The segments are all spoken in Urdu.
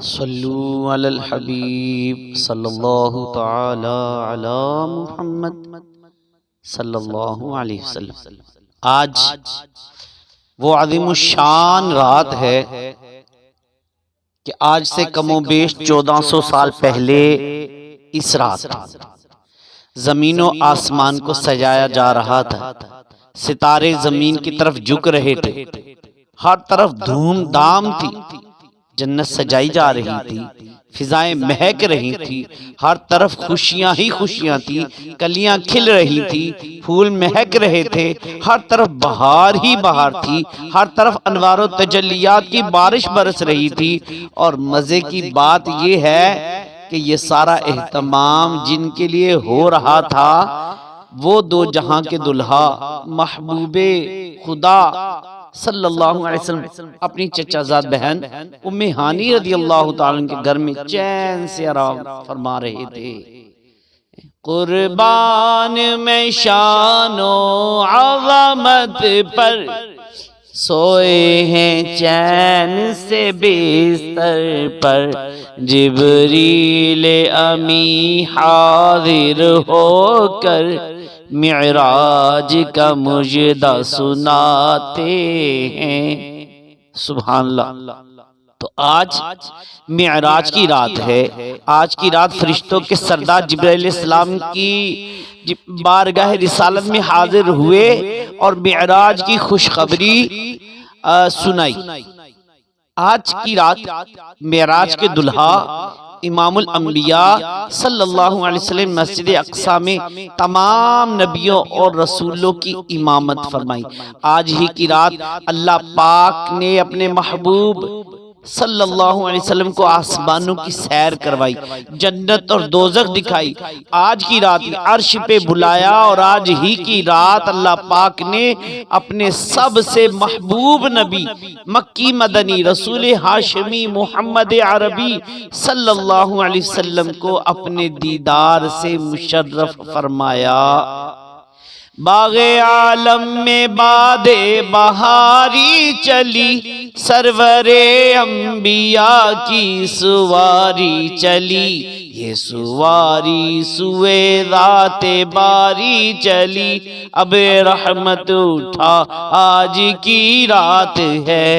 صلو علی الحبیب صلی اللہ تعالی علی محمد صلی اللہ علیہ وسلم. آج وہ عظیم الشان رات ہے کہ آج سے کم و بیش چودہ سو سال پہلے اس رات زمین و آسمان کو سجایا جا رہا تھا۔ ستارے زمین کی طرف جھک رہے تھے۔ ہر طرف دھوم دھام تھی۔ جنت سجائی جا رہی تھی، فضائیں مہک رہی تھی، ہر طرف خوشیاں ہی خوشیاں تھی کلیاں کھل رہی تھی پھول مہک رہے تھے، ہر طرف بہار ہی بہار تھی، ہر طرف انوار و تجلیات کی بارش برس رہی تھی۔ اور مزے کی بات یہ ہے کہ یہ سارا اہتمام جن کے لیے ہو رہا تھا، وہ دو جہاں کے دلہا، محبوب خدا صلی اللہ علیہ وسلم، اپنی چچا زاد بہن، ام ہانی رضی اللہ تعالیٰ کے گھر میں چین سے آرام فرما رہے تھے۔ قربان میں شان و عظمت پر سوئے ہیں چین سے بستر پر۔ جبریل امی حاضر ہو کر معراج کا مجدہ سناتے ہیں۔ سبحان اللہ۔ تو آج معراج کی رات ہے۔ آج کی رات فرشتوں کے سردار جبرائیل السلام کی بارگاہ رسالت میں حاضر ہوئے اور معراج کی خوشخبری سنائی۔ آج کی رات معراج کے دلہا امام الانبیاء صلی اللہ علیہ وسلم مسجد اقصا میں تمام نبیوں اور رسولوں کی امامت فرمائی۔ آج ہی کی رات اللہ پاک نے اپنے محبوب صلی اللہ علیہ وسلم کو آسمانوں کی سیر کروائی، جنت اور دوزخ دکھائی۔ آج کی رات عرش پہ بلایا اور آج ہی کی رات اللہ پاک نے اپنے سب سے محبوب نبی، مکی مدنی رسول ہاشمی محمد عربی صلی اللہ علیہ وسلم کو اپنے دیدار سے مشرف فرمایا۔ باغ عالم میں باد بہاری چلی سرور انبیاء کی سواری چلی یہ سواری سوے ذات باری چلی۔ اب رحمت اٹھا آج کی رات ہے۔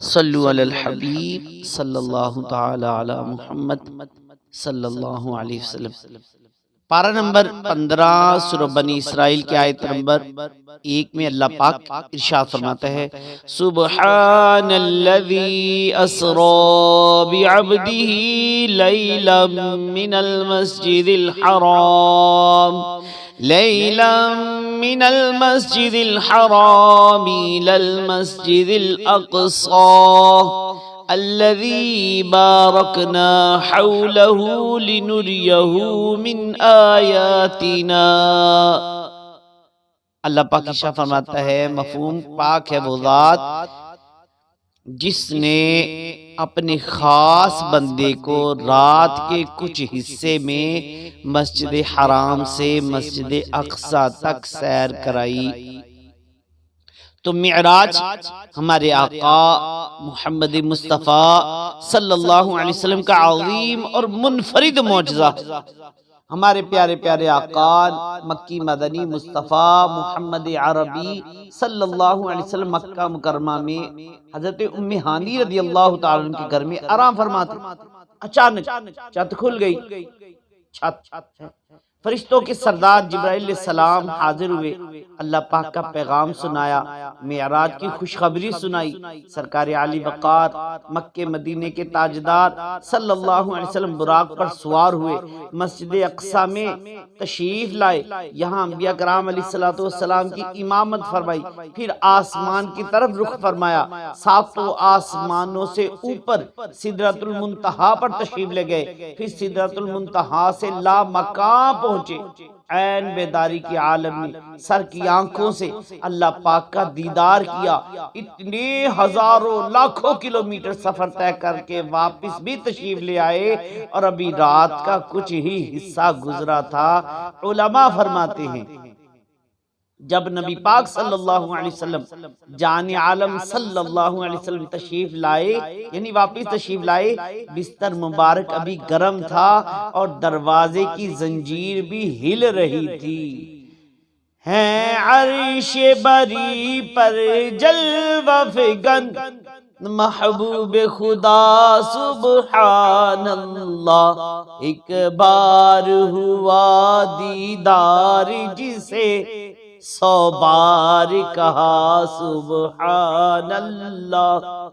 صلو علی الحبیب صلی اللہ تعالی علی محمد صلی اللہ علیہ وسلم۔ پارہ نمبر پندرہ سورہ بنی اسرائیل کی آیت نمبر ایک میں اللہ پاک ارشاد فرماتا ہے سبحان الذي اسرا بعبده ليلا من المسجد الحرام ليلا من المسجد الحرام الى المسجد الاقصى الذي باركنا حوله لنريه من آياتنا. اللہ پاک شاہ فرماتا ہے، مفہوم پاک ہے وہ ذات جس نے اپنے خاص بندے کو رات کے کچھ حصے میں مسجد حرام سے مسجد اقصا تک سیر کرائی۔ تو معراج ہمارے آقا محمد مصطفیٰ صلی اللہ علیہ وسلم کا عظیم اور منفرد معجزہ۔ ہمارے پیارے پیارے آقا مکی مدنی مصطفیٰ محمد عربی صلی اللہ علیہ وسلم مکہ مکرمہ میں حضرت ام ہانی رضی اللہ تعالیٰ کے گھر میں آرام فرماتے۔ اچانک چھت کھل گئی۔ چھت۔ فرشتوں کے سردار جبرائیل علیہ السلام حاضر ہوئے۔ اللہ پاک کا پیغام سنایا، معراج کی خوشخبری سنائی۔ سرکار علی وقار مکہ مدینے کے تاجدار صلی اللہ علیہ وسلم براق پر سوار ہوئے۔ مسجد اقصا میں تشریف لائے۔ یہاں انبیاء کرام علیہ السلام کی امامت فرمائی۔ پھر آسمان کی طرف رخ فرمایا۔ ساتوں آسمانوں سے اوپر صدرت المنتہا پر تشریف لے گئے۔ پھر صدرت المنتہا سے لا مقام پہنچے۔ عین بیداری کی عالم نے سر کی آنکھوں سے اللہ پاک کا دیدار کیا۔ اتنے ہزاروں لاکھوں کلومیٹر سفر طے کر کے واپس بھی تشریف لے آئے اور ابھی رات کا کچھ ہی حصہ گزرا تھا۔ علماء فرماتے ہیں جب نبی پاک صلی اللہ علیہ وسلم جان عالم صلی اللہ علیہ وسلم تشریف لائے یعنی واپس تشریف لائے بستر مبارک ابھی گرم تھا اور دروازے کی زنجیر بھی ہل رہی تھی۔ ہیں عرش بری پر جلوہ فگن محبوب خدا سبحان اللہ ایک بار ہوا دیدار جسے سو بار کہا سبحان اللہ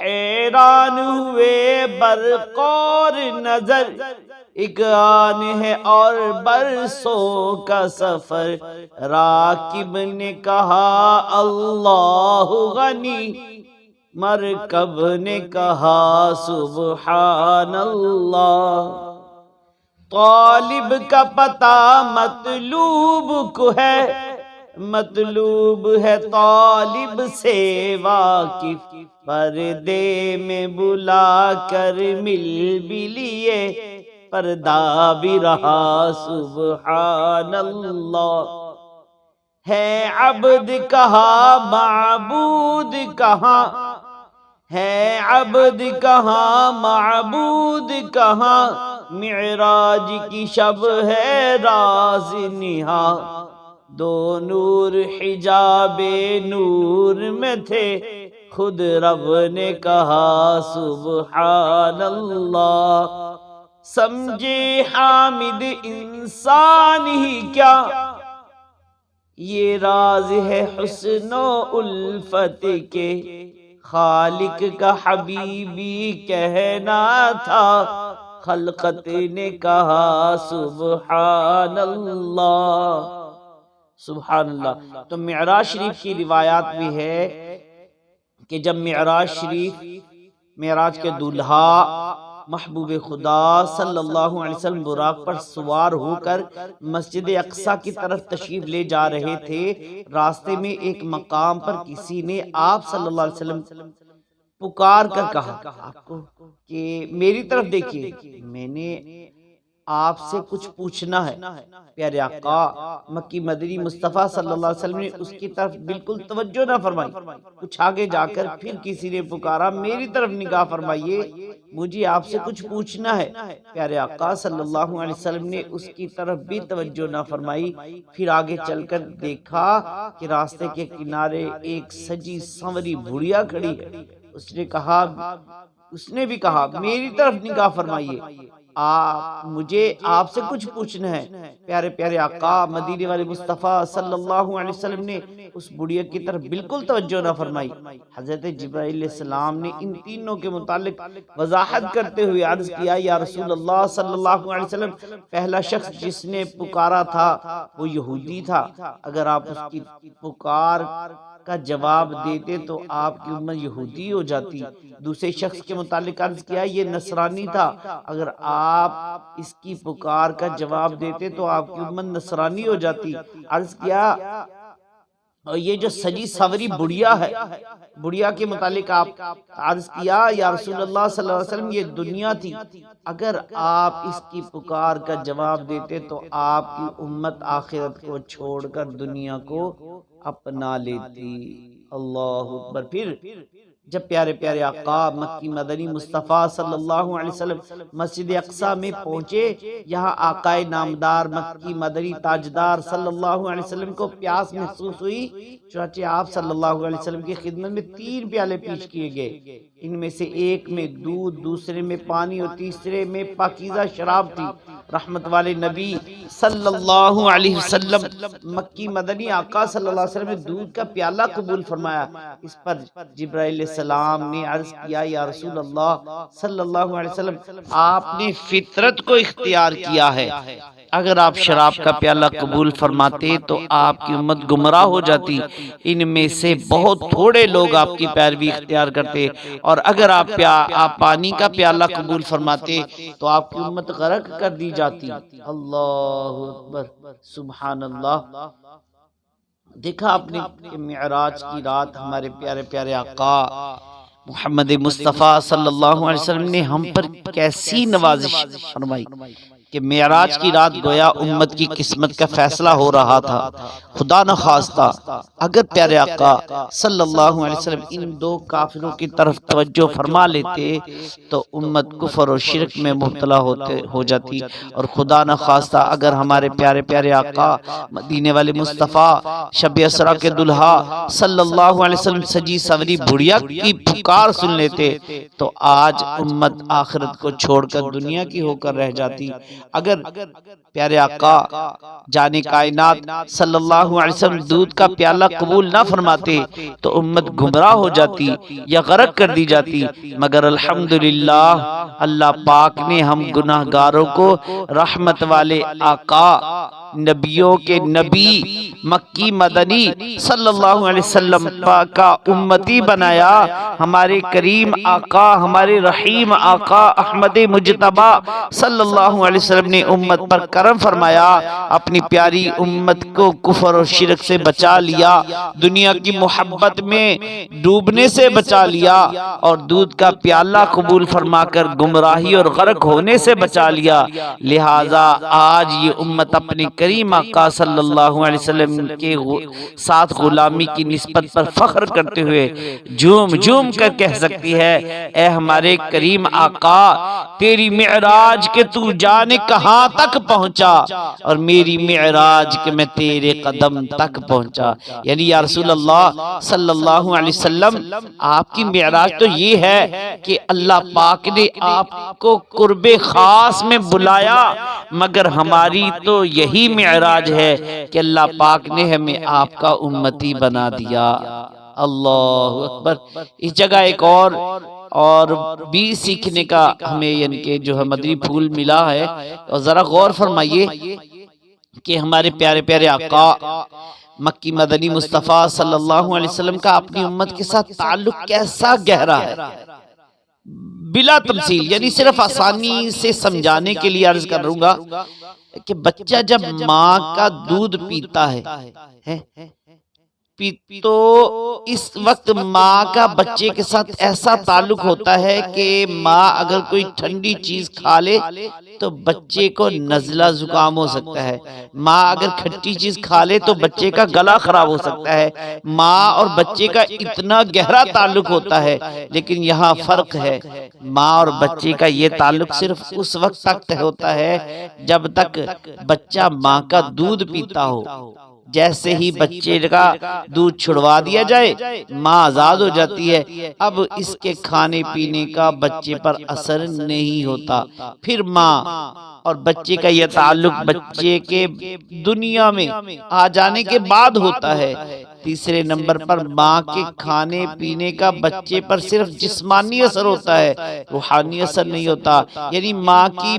حیران ہوئے برقور نظر۔ ایک آن ہے اور برسوں کا سفر۔ راکب نے کہا، اللہ غنی. مرکب نے کہا سبحان اللہ طالب کا پتہ مطلوب کو ہے۔ مطلوب ہے طالب سے واقف، پردے میں بلا کر مل بھی لیے پردہ بھی رہا سبحان اللہ ہے عبد کہاں، معبود کہاں؟ ہے عبد کہاں، معبود کہاں؟ معراج کی شب ہے راز نہا دو نور حجاب نور میں تھے۔ خود رب نے کہا سبحان اللہ سمجھے حامد انسان ہی کیا۔ یہ راز ہے حسن و الفت کے۔ خالق کا حبیبی کہنا تھا۔ خلقت نے کہا سبحان اللہ سبحان اللہ۔ تو معراج شریف کی روایات بھی ہے کہ جب معراج شریف معراج کے دلہا محبوب خدا صلی اللہ علیہ وسلم براق پر سوار ہو کر مسجد اقصا کی طرف تشریف لے جا رہے تھے۔ راستے میں ایک مقام پر کسی نے آپ صلی اللہ علیہ وسلم پکار کر کہا۔ آپ کو کہ میری طرف دیکھیے۔ میں نے آپ سے کچھ پوچھنا ہے۔ پیارے آقا، مکی مدری مصطفیٰ صلی اللہ علیہ وسلم نے اس کی طرف بالکل توجہ نہ فرمائی۔ کچھ آگے جا کر پھر کسی نے پکارا، میری طرف نگاہ فرمائیے۔ مجھے آپ سے کچھ پوچھنا ہے۔ پیارے آقا صلی اللہ علیہ وسلم نے اس کی طرف بھی توجہ نہ فرمائی۔ پھر آگے چل کر دیکھا کہ راستے کے کنارے ایک سجی سنوری بھڑیا کھڑی ہے۔ اس نے کہا، اس نے بھی کہا، میری طرف نگاہ فرمائیے۔ آپ مجھے آپ سے کچھ پوچھنا ہے۔ پیارے پیارے آقا مدینے والے مصطفیٰ صلی اللہ علیہ وسلم نے اس بڑیا کی طرف بالکل توجہ نہ فرمائی۔ حضرت جبرائیل علیہ السلام نے ان تینوں کے متعلق وضاحت کرتے ہوئے عرض کیا یا رسول اللہ صلی اللہ علیہ وسلم پہلا شخص جس نے پکارا تھا وہ یہودی تھا۔ اگر آپ اس کی پکار کا جواب دیتے تو آپ کی امت یہودی ہو جاتی۔ دوسرے شخص کے متعلق عرض کیا، یہ نصرانی تھا۔ اگر آپ اس کی پکار کا جواب دیتے تو آپ کی امت نصرانی ہو جاتی۔ عرض کیا اور یہ جو سجی سوری بڑیا ہے بڑیا کے متعلق آپ عرض کیا یا رسول اللہ صلی اللہ علیہ وسلم یہ دنیا تھی۔ اگر آپ اس کی پکار کا جواب دیتے تو آپ کی امت آخرت کو چھوڑ کر دنیا کو اپنا لیتی۔ اللہ اکبر۔ پھر جب پیارے پیارے آقا مکی مدنی مصطفیٰ صلی اللہ علیہ وسلم مسجد اقصا میں پہنچے، یہاں آقا نامدار مکی مدنی تاجدار صلی اللہ علیہ وسلم کو پیاس محسوس ہوئی۔ چنانچہ آپ صلی اللہ علیہ وسلم کی خدمت میں تین پیالے پیش کیے گئے۔ ان میں سے ایک میں دودھ، دوسرے میں پانی اور تیسرے میں پاکیزہ شراب تھی۔ رحمت والے نبی صلی اللہ علیہ وسلم، مکی مدنی آقا صلی اللہ علیہ وسلم نے دودھ کا پیالہ قبول فرمایا۔ اس پر جبرائیل السلام نے عرض کیا، یا رسول اللہ صلی اللہ علیہ وسلم، آپ نے فطرت کو اختیار کیا ہے۔ اگر آپ شراب کا پیالہ قبول فرماتے تو آپ کی امت گمراہ ہو جاتی۔ ان میں سے بہت تھوڑے لوگ آپ کی پیروی اختیار کرتے۔ اور اگر آپ آپ پانی کا پیالہ قبول فرماتے تو آپ کی امت غرق کر دی جاتی۔ اللہ اکبر۔ سبحان اللہ دیکھا آپ نے معراج کی رات ہمارے پیارے پیارے آقا محمد مصطفیٰ صلی اللہ علیہ وسلم نے ہم پر کیسی نوازش فرمائی۔ کہ معراج کی رات گویا امت کی قسمت کا فیصلہ ہو رہا تھا۔ خدا نہ خواستہ اگر پیارے آقا صلی اللہ علیہ وسلم ان دو کافروں کی طرف توجہ فرما لیتے تو امت کفر و شرک میں مبتلا ہوتے، ہو جاتی۔ اور خدا نہ خواستہ اگر ہمارے پیارے پیارے آقا مدینے والے مصطفیٰ، شب اسرا کے دلہا صلی اللہ علیہ وسلم سجی سوری بڑھیا کی پکار سن لیتے تو آج امت آخرت کو چھوڑ کر دنیا کی ہو کر رہ جاتی۔ اگر پیارے آقا جانے کائنات صلی اللہ علیہ وسلم دودھ کا پیالہ قبول نہ فرماتے تو امت گمراہ ہو جاتی یا غرق کر دی جاتی۔ مگر الحمدللہ اللہ پاک نے ہم گناہ گاروں کو رحمت والے آقا نبیوں کے نبی، مکی مدنی صلی اللہ علیہ وسلم کا امتی بنایا۔ ہمارے کریم آقا، ہمارے رحیم آقا احمد مجتبہ صلی اللہ علیہ وسلم نے امت پر کرم فرمایا۔ اپنی پیاری امت کو کفر اور شرک سے بچا لیا۔ دنیا کی محبت میں ڈوبنے سے بچا لیا۔ اور دودھ کا پیالہ قبول فرما کر گمراہی اور غرق ہونے سے بچا لیا۔ لہٰذا آج یہ امت اپنی کریم آقا صلی اللہ علیہ وسلم کے ساتھ غلامی کی نسبت پر فخر کرتے ہوئے جوم جوم کر کہہ سکتی ہے، اے ہمارے کریم آقا، تیری معراج کے تو جانے کہاں تک پہنچا؟ اور میری معراج کے میں تیرے قدم تک پہنچا۔ یعنی یا رسول اللہ صلی اللہ علیہ وسلم، آپ کی معراج تو یہ ہے کہ اللہ پاک نے آپ کو قرب خاص میں بلایا۔ مگر ہماری تو یہی معراج ہے کہ اللہ پاک نے ہمیں آپ کا امتی بنا دیا۔ اللہ اکبر۔ اس جگہ ایک اور اور بھی سیکھنے کا ہمیں یعنی کہ جو ہے مدنی پھول ملا ہے۔ اور ذرا غور فرمائیے کہ ہمارے پیارے پیارے آقا مکی مدنی مصطفیٰ صلی اللہ علیہ وسلم کا اپنی امت کے ساتھ تعلق کیسا گہرا ہے۔ بلا تمثیل یعنی صرف آسانی سے سمجھانے کے لیے عرض کر رہوں گا کہ بچہ جب ماں کا دودھ پیتا ہے؟ تو اس وقت ماں کا بچے کے ساتھ ایسا تعلق ہوتا ہے کہ ماں اگر کوئی ٹھنڈی چیز کھا لے تو بچے کو نزلہ زکام ہو سکتا ہے۔ ماں اگر کھٹی چیز کھا لے تو بچے کا گلا خراب ہو سکتا ہے۔ ماں اور بچے کا اتنا گہرا تعلق ہوتا ہے، لیکن یہاں فرق ہے۔ ماں اور بچے کا یہ تعلق صرف اس وقت تک ہوتا ہے جب تک بچہ ماں کا دودھ پیتا ہو۔ جیسے ہی بچے کا دودھ چھڑوا دیا جائے ماں آزاد ہو جاتی ہے۔ اب اس کے کھانے پینے کا بچے پر اثر نہیں ہوتا۔ پھر ماں اور بچے کا یہ تعلق بچے کے دنیا میں آ جانے کے بعد ہوتا ہے۔ تیسرے نمبر پر ماں کے کھانے پینے کا بچے پر صرف جسمانی اثر ہوتا ہے، روحانی اثر نہیں ہوتا۔ یعنی ماں کی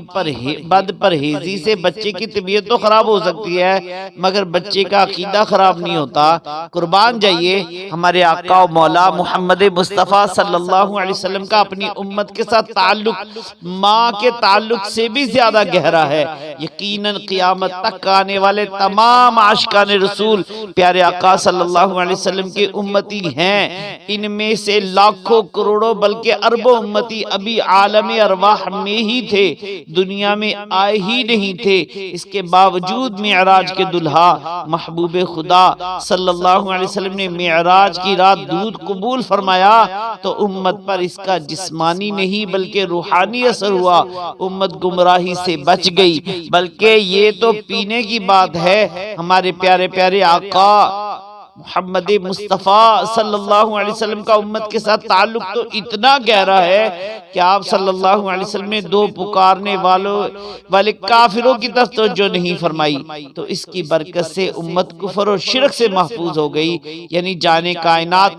بد پرہیزی سے بچے کی طبیعت تو خراب ہو سکتی ہے، مگر بچے کا عقیدہ خراب نہیں ہوتا۔ قربان جائیے، ہمارے آقا و مولا محمد مصطفیٰ صلی اللہ علیہ وسلم کا اپنی امت کے ساتھ تعلق ماں کے تعلق سے بھی زیادہ گہرا ہے۔ یقیناً قیامت تک آنے والے تمام عاشقان رسول، پیارے آقا صلی اللہ اللہ علیہ وسلم کے امتی ہیں۔ ان میں سے لاکھوں کروڑوں بلکہ اربوں امتی ابھی عالم ارواح میں ہی تھے۔ دنیا میں آئے ہی نہیں تھے۔ اس کے باوجود معراج کے دلہا محبوب خدا صلی اللہ علیہ وسلم نے معراج کی رات دودھ قبول فرمایا تو امت پر اس کا جسمانی نہیں بلکہ روحانی اثر ہوا۔ امت گمراہی سے بچ گئی۔ بلکہ یہ تو پینے کی بات ہے۔ ہمارے پیارے پیارے آقا محمد مصطفیٰ صلی اللہ علیہ وسلم کا امت کے ساتھ تعلق تو اتنا گہرا ہے کہ آپ صلی اللہ علیہ وسلم نے دو پکارنے والوں والے کافروں کی طرف توجہ نہیں فرمائی۔ تو اس کی برکت سے امت کفر و شرک سے محفوظ ہو گئی۔ یعنی جانے کائنات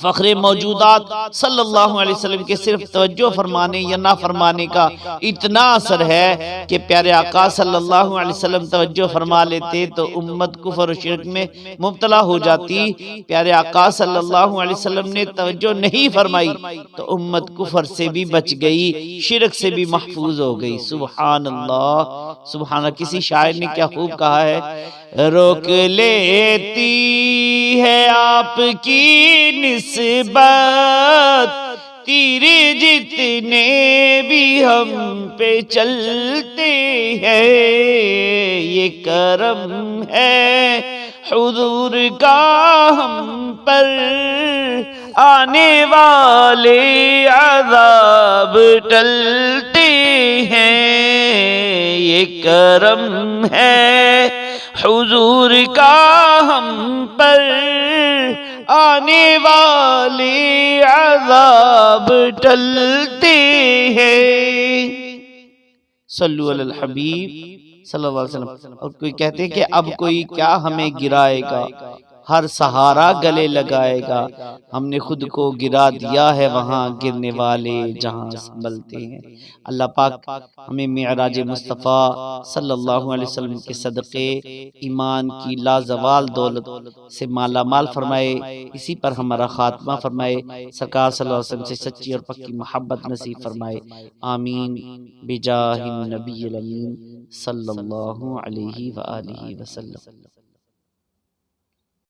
فخر موجودات صلی اللہ علیہ وسلم کے صرف توجہ فرمانے یا نہ فرمانے کا اتنا اثر ہے کہ پیارے آقا صلی اللہ علیہ وسلم توجہ فرما لیتے تو امت کفر و شرک میں مبتلا ہو جاتی پیارے آقا صلی اللہ علیہ وسلم نے توجہ نہیں فرمائی تو امت کفر سے بھی بچ گئی شرک سے بھی محفوظ ہو گئی سبحان اللہ سبحان اللہ کسی شاعر نے کیا خوب کہا ہے روک لیتی ہے آپ کی نسبت تیرے جتنے بھی ہم پہ چلتے ہیں، یہ کرم ہے۔ حضور کا ہم پر آنے والے عذاب ٹلتے ہیں، یہ کرم ہے۔ حضور کا ہم پر آنے والی عذاب ٹلتے ہیں صلو علی الحبیب صلی اللہ علیہ وسلم۔ اور کوئی کہتے ہیں کہ اب کوئی کیا ہمیں گرائے گا؟ ہر سہارا گلے لگائے گا۔ ہم نے خود کو گرا دیا ہے وہاں گرنے والے جہاں سنبھلتے ہیں۔ اللہ پاک ہمیں معراج مصطفیٰ صلی اللہ علیہ وسلم کے صدقے، ایمان کی لازوال دولت سے مالا مال فرمائے۔ اسی پر ہمارا خاتمہ فرمائے۔ سرکار صلی اللہ علیہ وسلم سے سچی اور پکی محبت نصیب فرمائے۔ آمین۔ بجاہ النبی الامین صلی اللہ علیہ وآلہ وسلم۔